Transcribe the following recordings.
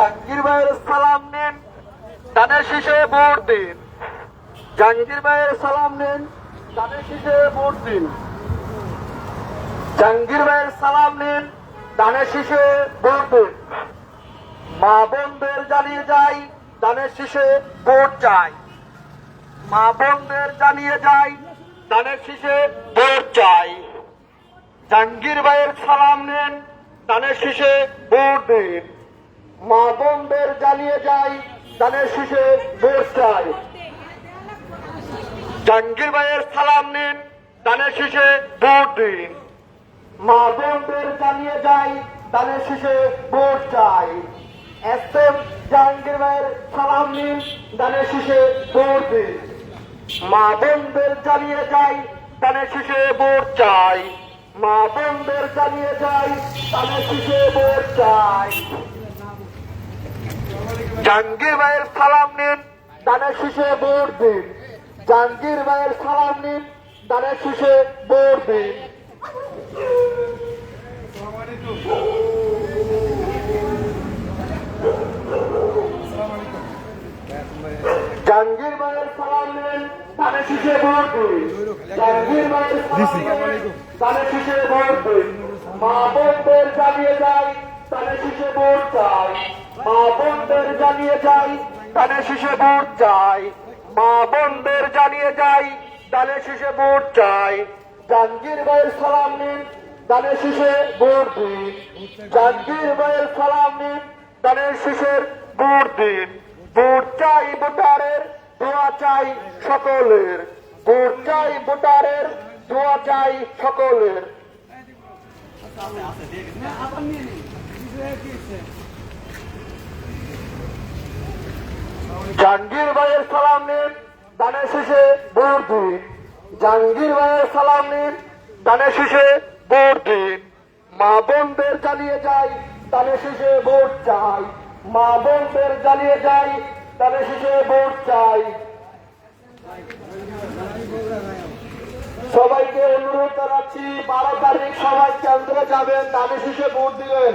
জাহাঙ্গীর ভাইয়ের সালাম নিন দানের শীষে ভোট দিন। জাহাঙ্গীর ভাইয়ের সালাম নিন দানের শীষে ভোট দিন। জাহাঙ্গীর ভাইয়ের সালাম নিন দানের শীষে ভোট দিন। মা বোনদের জানিয়ে যাই দানের শীষে ভোট চাই। মা বোনদের জানিয়ে যাই দানের শীষে ভোট চাই। জাহাঙ্গীর ভাইয়ের সালাম নেন দানের শীষে ভোট দিন। মা বোনদের জানিয়ে যাই দানের শীষে ভোট চাই জাহাঙ্গীর ভাইয়ের সালাম নিন, দানের শীষে ভোট দিন। মা বোনদের জানিয়ে যাই দানের শীষে ভোট চাই এস এম জাহাঙ্গীর ভাইয়ের সালাম নিন, দানের শীষে ভোট দিন। মা বোনদের জানিয়ে যাই দানের শীষে ভোট চাই মা বোনদের জানিয়ে যাই দানের শীষে ভোট চাই জাহাঙ্গীর ভাইয়ের সালাম নিন। দানের শীষে ভোট দিন। জাহাঙ্গীর ভাইয়ের সালাম নিন দানের শীষে ভোট দিন। জাহাঙ্গীর ভাইয়ের সালাম নিন দানের শীষে ভোট দিন। জাহাঙ্গীর ভাইয়ের সালাম নিন দানের শীষে ভোট দিন। মা বোনদের জানিয়ে যাই দানের শীষে ভোট চাই। মা বোনদের জানিয়ে যাই দানের শীষে ভোট চাই। মা বোনদের জানিয়ে যাই দানের শীষে ভোট চাই। জাহাঙ্গীর ভাইয়ের সালাম নিন দানের শীষে ভোট দিন। জাহাঙ্গীর ভাইয়ের সালাম নিন দানের শীষের ভোট দিন। ভোট চাই ভোটারের, দোয়া চাই সকলের। ভোট চাই ভোটারের, দোয়া চাই সকলের। জাহাঙ্গীর ভাইয়ের সালাম নিন, দানের শেষে ভোট দিন। জাহাঙ্গীর ভাইয়ের সালাম নিন, দানের শেষে ভোট দিন। মা বোনদের জানিয়ে যাই, দানের শেষে ভোট চাই। মা বোনদের জানিয়ে যাই, দানের শেষে ভোট চাই। সবাইকে অনুরোধ জানাচ্ছি, বারো তারিখ সবাই কেন্দ্রে যাবেন, দানের শেষে ভোট দিবেন।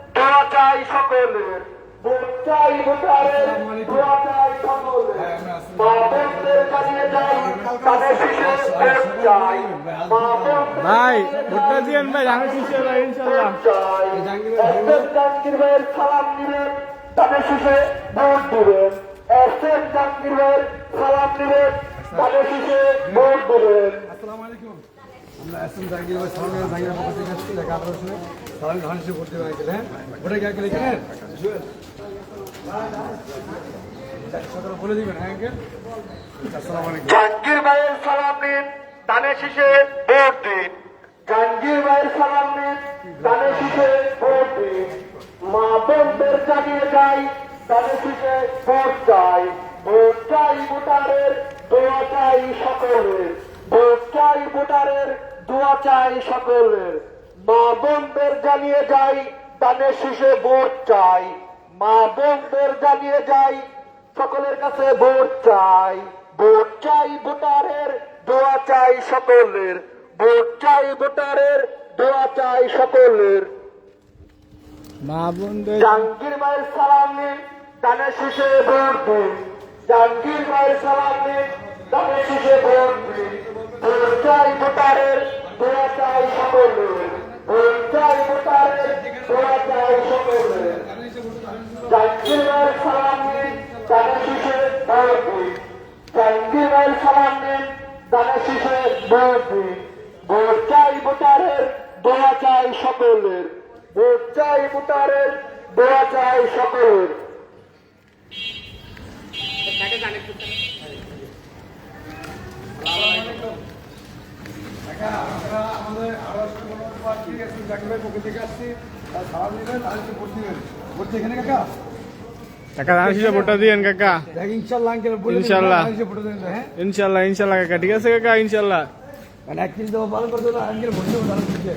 দোয়া চাই সকলের ভোট চাই ভোটারের দোয়া চাই সকলের মা বোনদের জানিয়ে যাই তাদের শিশু ভোট চাই মা বোনদের ভাই ভোটটা দিয়েন ভাই আমি শিশু ভাই ইনশাল্লাহ ভোট চাই এস এম জাহাঙ্গীর ভাইয়ের সালাম দিবেন তাদের শিশে ভোট দিবেন। এস জাহাঙ্গীর ভাইয়ের সালাম দিবেন তাদের শিশে ভোট দিবেন। আসসালামু আলাইকুম আমরা এসএম জাহাঙ্গীর ভাই সালাম জাহাঙ্গীর পক্ষ থেকে আসছি ঢাকা আপনার শুনে সালাম ধান হিসেবে ভর্তি হয়ে গেলে হ্যাঁ? ভোটে কে গেলে ভোট চাই। ভোট চাই ভোটারের, দোয়া চাই সকলের। ভোট চাই ভোটারের দোয়া চাই সকলের। মা বোনদের জানিয়ে যাই দানে শীষে ভোট চাই। মা বোনদের জানিয়ে যাই সকলের কাছে ভোট চাই। ভোট চাই ভোটারের দোয়া চাই সকলের। ভোট চাই ভোটারের দোয়া চাই সকলের। মা বোনদের জাহাঙ্গীর মায়ের সালাম নিন দানে শীষে ভোট দিন। জাহাঙ্গীর মায়ের সালাম নিন দানে শীষে ভোট দিন। ভোট চাই ভোটারের দোয়া চাই সকলের ভোট চাই ভোটারের দোয়া চাই সকলের জাহাঙ্গীর মায়ের সালাম নিন দানে শীষে ভোট দিন জাহাঙ্গীর মায়ের সালাম নিন দানে শীষে ভোট দিন ভোট চাই ভোটারের দোয়া চাই সকলের ভোট চাই ভোটারের দোয়া চাই সকলের ঢাকা আমরা আমাদের আরও ঠিক আছে জাহাঙ্গীর ভাই পক্ষ থেকে আসছি। আর সালাম দিবেন আর একটু ভোট দিবেন ভোট এখানে কাকা? কাকা ধানের ভোটটা দিয়েন কাকা। ইনশাল্লাহ ইনশাল্লাহ। হ্যাঁ? ইনশাল্লাহ ইনশাল্লাহ কাকা ঠিক আছে কাকা ইনশাল্লাহ। মানে এক কেজি দেবো ভালো করে দেবো আঙ্কেল ভোট দেবো ধানের শীষে।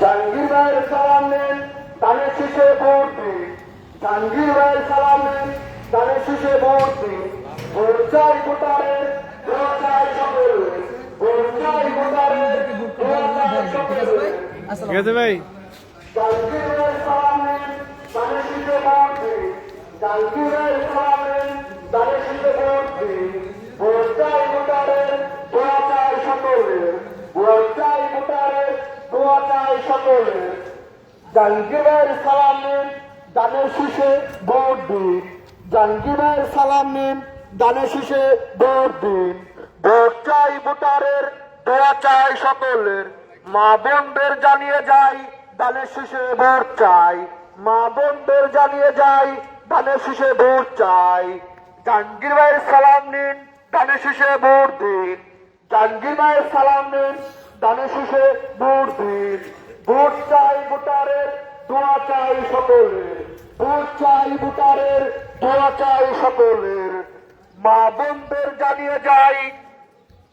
জাহাঙ্গীর ভাইয়ের সালাম নেন ধানের শীষে ভোট দিন। জাহাঙ্গীর ভাইয়ের সালাম নেন ধানের শীষে ভোট দিন। ভোট চাই ভোটারের ভোট চাই সকলের ভোট চাই ভোটারের ভোট চাই সকলের ঠিক আছে ভাই। জাহাঙ্গীরের সালাম নিন দানের শীষে ভোট দিন। জাহাঙ্গীরের সালাম নিন দানের শীষে দিন। ভোট চাই ভোটারের দোয়া চাই সকলের। মা বোনদের জানিয়ে যাই দানের শীষে ভোট চাই। মা বোনদের জানিয়ে যাই দানের শীষে ভোট চাই। জাহাঙ্গীর ভাইয়ের সালাম নিন দানের শীষে ভোট দিন। জাহাঙ্গীর ভাইয়ের সালাম নিন দানের শীষে ভোট দিন। ভোট চাই ভোটারের, দোয়া চাই সকলের। ভোট চাই ভোটারের, দোয়া চাই সকলের। মা বোনদের জানিয়ে যাই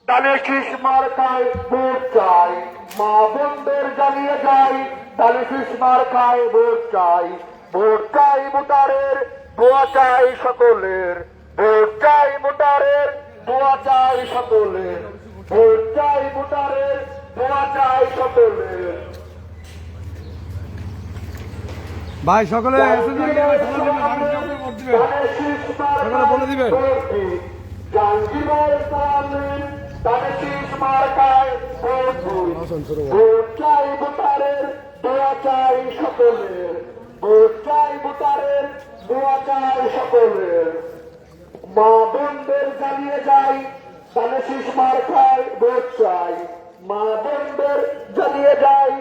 দানে শীষ মার্কায় ভোট চাই। মা বোনদের জানিয়ে যাই দানে শীষ মার্কায় ভোট চাই। ভোট চাই ভোটারের দোয়া চাই সকলের। ভোট চাই ভোটারের দোয়া চাই সকলের। ভোট চাই ভোটারের দোয়া চাই সকলের। ভাই সকলে সকলে বলে দিবেন। তাদের মার্কায় ভোট। চাই ভোটারের মা বোনদের জানিয়ে তাদের শীষ মার্কায় ভোট চাই মা বোনদের জানিয়ে যাই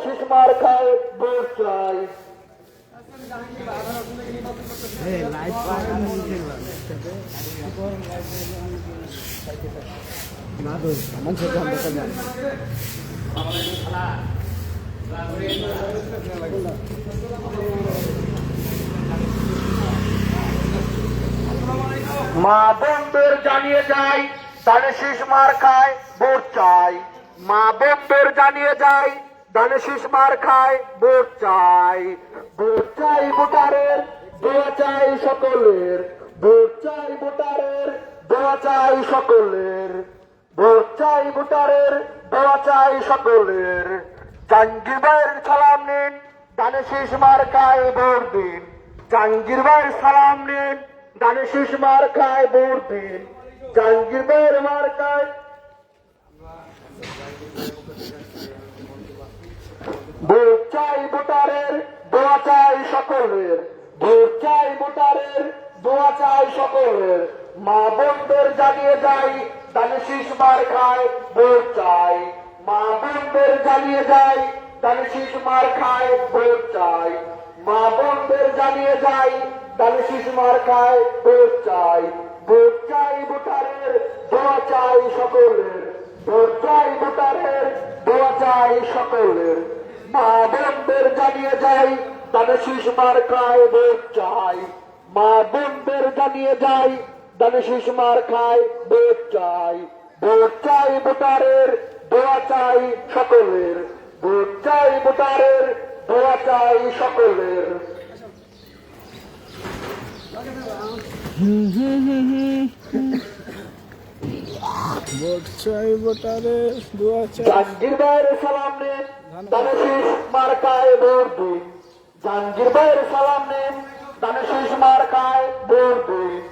শীষ মার্কায় ভোট চাই মা বোনদের জানিয়ে যাই দানে শীষ মার খায় ভোট চাই মা বোনদের জানিয়ে যাই দানে শীষ মার খায় ভোট চাই ভোট চাই ভোটারের চাই সকলের। সকলের, ভোট চাই ভোটারের দোয়া চাই সকলের। জাঙ্গির ভাইয়ের সালাম নিন দানে শীষ মার খায় ভোট দিন। জাঙ্গির ভাইয়ের সালাম নিন ভোট দিন। জাঙ্গির ভাইয়ের মার খায় ভোট চাই ভোটারের দোয়া চাই সকলের। ভোট চাই ভোটারের দোয়া চাই সকলের। মা বোনদের জানিয়ে যাই দানে শীষ মার খায় ভোট চাই মা বোনদের জানিয়ে যাই দানে শীষ মার খায় ভোট চাই মা বোনদের জানিয়ে যাই দানে শীষ মার খায় ভোট চাই ভোট চাই ভোটারের দোয়া চাই সকলের। ভোট চাই ভোটারের দোয়া চাই সকলের। মা বোনদের জানিয়ে যাই দানে শীষ মার খায় ভোট চাই মা বোনদের জানিয়ে যাই দানে শীষ মার খায় ভোট চাই ভোট চাই ভোটারের দোয়া চাই সকলের। ভোট চাই ভোটারের দোয়া চাই সকলের। ভোট চাই ভোটারে দোয়া চাই। জাহাঙ্গীর ভাইয়ের সালাম নেন দানে শীষ মার্কায় ভোট দিন জাহাঙ্গীর ভাইয়ের সালাম নেন দানে শীষ মার্কায় ভোট দিন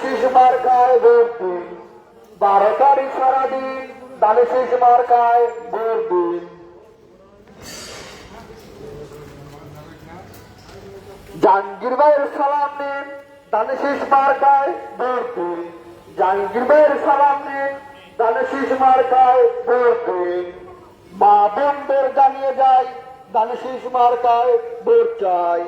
শীষ মার্কায় ভোট দিন বারো তারিখ সারাদিন দানে শীষ মার্কায় ভোট দিন জাহাঙ্গীর ভাইয়ের সালাম নিন, দানেশিস মার্কায় ভোট দিন জাহাঙ্গীর ভাইয়ের সালাম নিন, দানেশিস মার্কায় ভোট দিন মা বোনদের জানিয়ে যাই, দানেশিস মার্কায় ভোট চাই।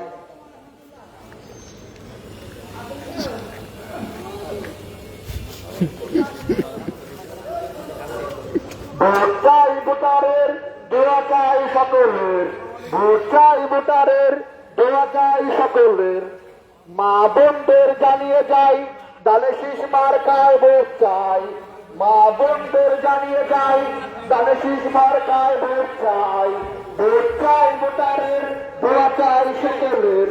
ভোট চাই ভোটারের দোয়া চাই সকলের ভোট সকলের। মা বোনদের জানিয়ে যাই দালে শীষ মার্কায় ভোট চাই। মা বোনদের জানিয়ে যাই দালে শীষ মার্কায় ভোট চাই। ভোট চাই ভোটারের দোয়া চাই সকলের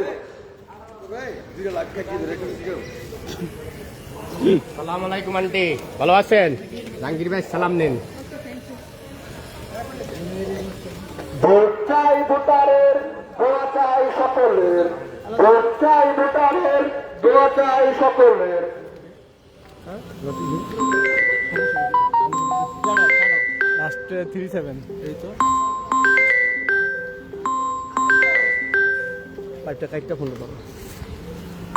সালাম আলাইকুম আন্টি ভালো আছেন জাহাঙ্গীর ভাই সালাম নিন ভোট চাই ভোটারের দোয়া চাই সকলের ভোট চাই ভোটারের দোয়া চাই সকলের লাস্টে থ্রি সেভেন এই তো পাইপটা কাইটটা ফোন করো